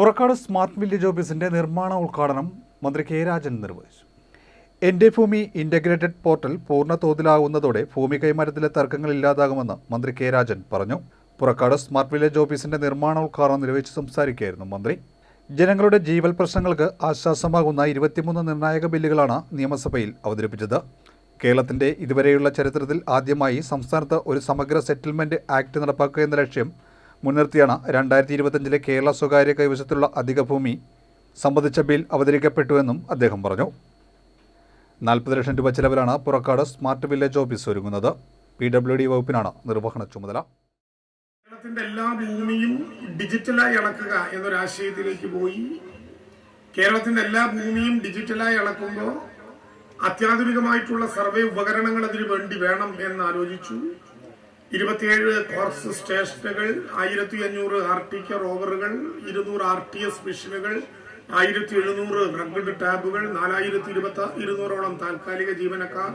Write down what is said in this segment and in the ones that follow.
Purakkad smart village ഓഫീസിന്റെ നിർമ്മാണ ഉദ്ഘാടനം മന്ത്രി കെ രാജൻ നിർവഹിച്ചു. എന്റെ ഭൂമി ഇന്റഗ്രേറ്റഡ് പോർട്ടൽ പൂർണ തോതിലാകുന്നതോടെ ഭൂമി കൈമാറ്റത്തിലെ തർക്കങ്ങൾ ഇല്ലാതാകുമെന്ന് മന്ത്രി കെ രാജൻ പറഞ്ഞു. പുറക്കാട് സ്മാർട്ട് വില്ലേജ് ഓഫീസിന്റെ നിർമ്മാണ ഉദ്ഘാടനം നിർവഹിച്ച് സംസാരിക്കുകയായിരുന്നു മന്ത്രി. ജനങ്ങളുടെ ജീവൽ പ്രശ്നങ്ങൾക്ക് ആശ്വാസമാകുന്ന ഇരുപത്തിമൂന്ന് നിർണായക ബില്ലുകളാണ് നിയമസഭയിൽ അവതരിപ്പിച്ചത്. കേരളത്തിന്റെ ഇതുവരെയുള്ള ചരിത്രത്തിൽ ആദ്യമായി സംസ്ഥാനത്ത് ഒരു സമഗ്ര സെറ്റിൽമെന്റ് ആക്ട് നടപ്പാക്കുക എന്ന ലക്ഷ്യം മുൻനിർത്തിയാണ് രണ്ടായിരത്തി ഇരുപത്തഞ്ചിലെ കേരള സ്വകാര്യ കൈവശത്തിലുള്ള അധിക ഭൂമി സംബന്ധിച്ച ബിൽ അവതരിക്കപ്പെട്ടുവെന്നും അദ്ദേഹം പറഞ്ഞു. നാൽപ്പത് ലക്ഷം രൂപ ചെലവിലാണ് പുറക്കാട് സ്മാർട്ട് വില്ലേജ് ഓഫീസ് ഒരുങ്ങുന്നത്. പി ഡബ്ല്യു ഡി വകുപ്പിനാണ് നിർവഹണ ചുമതല. കേരളത്തിന്റെ എല്ലാ ഭൂമിയും ഡിജിറ്റലായി അളക്കുക എന്നൊരാശയത്തിലേക്ക് പോയി. കേരളത്തിന്റെ എല്ലാ ഭൂമിയും ഡിജിറ്റലായി അളക്കുമ്പോൾ അത്യാധുനികമായിട്ടുള്ള സർവേ ഉപകരണങ്ങൾ അതിനു വേണ്ടി വേണം എന്ന് ആലോചിച്ചു. ഇരുപത്തിയേഴ് കോർസ് സ്റ്റേഷനുകൾ ആയിരത്തി അഞ്ഞൂറ് ആർ ടി കെ റോവറുകൾ ഇരുന്നൂറ് ആർ ടി എസ് മെഷീനുകൾ ആയിരത്തി എഴുന്നൂറ് റഗ്ഡ് ടാബുകൾ നാലായിരത്തി ഇരുപത്തി ഇരുന്നൂറോളം താൽക്കാലിക ജീവനക്കാർ.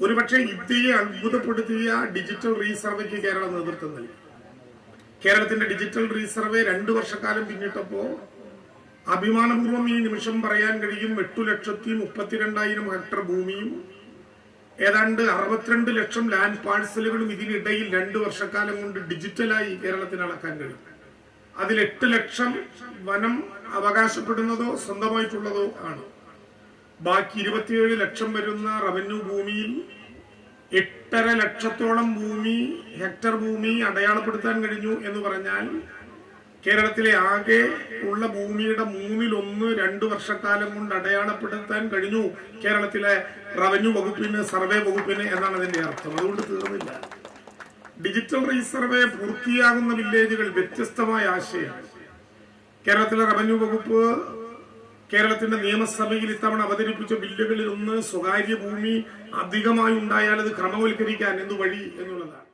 ഒരുപക്ഷെ ഇന്ത്യയെ അത്ഭുതപ്പെടുത്തിയ ഡിജിറ്റൽ റീസർവേക്ക് കേരളം നേതൃത്വം നൽകി. കേരളത്തിന്റെ ഡിജിറ്റൽ റീസർവേ രണ്ടു വർഷക്കാലം പിന്നിട്ടപ്പോൾ അഭിമാനപൂർവം ഈ നിമിഷം പറയാൻ കഴിയും എട്ടു ലക്ഷത്തി മുപ്പത്തിരണ്ടായിരം ഹെക്ടർ ഭൂമിയും ഏതാണ്ട് അറുപത്തിരണ്ട് ലക്ഷം ലാൻഡ് പാഴ്സലുകളും ഇതിനിടയിൽ രണ്ട് വർഷക്കാലം കൊണ്ട് ഡിജിറ്റലായി കേരളത്തിന് അളക്കാൻ കഴിയും. അതിൽ എട്ട് ലക്ഷം വനം അവകാശപ്പെടുന്നതോ സ്വന്തമായിട്ടുള്ളതോ ആണ്. ബാക്കി ഇരുപത്തിയേഴ് ലക്ഷം വരുന്ന റവന്യൂ ഭൂമിയിൽ എട്ടര ലക്ഷത്തോളം ഭൂമി ഹെക്ടർ ഭൂമി അടയാളപ്പെടുത്താൻ കഴിഞ്ഞു എന്ന് പറഞ്ഞാൽ കേരളത്തിലെ ആകെ ഉള്ള ഭൂമിയുടെ മൂന്നിലൊന്ന് രണ്ടു വർഷക്കാലം കൊണ്ട് അടയാളപ്പെടുത്താൻ കഴിഞ്ഞു. കേരളത്തിലെ റവന്യൂ വകുപ്പിന് സർവേ വകുപ്പിന് എന്നാണ് അതിന്റെ അർത്ഥം. അതുകൊണ്ട് തീർന്നില്ല. ഡിജിറ്റൽ റീസർവേ പൂർത്തിയാകുന്ന വില്ലേജുകൾ വ്യത്യസ്തമായ ആശയമാണ് കേരളത്തിലെ റവന്യൂ വകുപ്പ് കേരളത്തിന്റെ നിയമസഭയിൽ ഇത്തവണ അവതരിപ്പിച്ച ബില്ലുകളിൽ ഒന്ന് സ്വകാര്യ ഭൂമി അധികമായി ഉണ്ടായാൽ അത് ക്രമവൽക്കരിക്കാൻ എന്തു വഴി എന്നുള്ളതാണ്.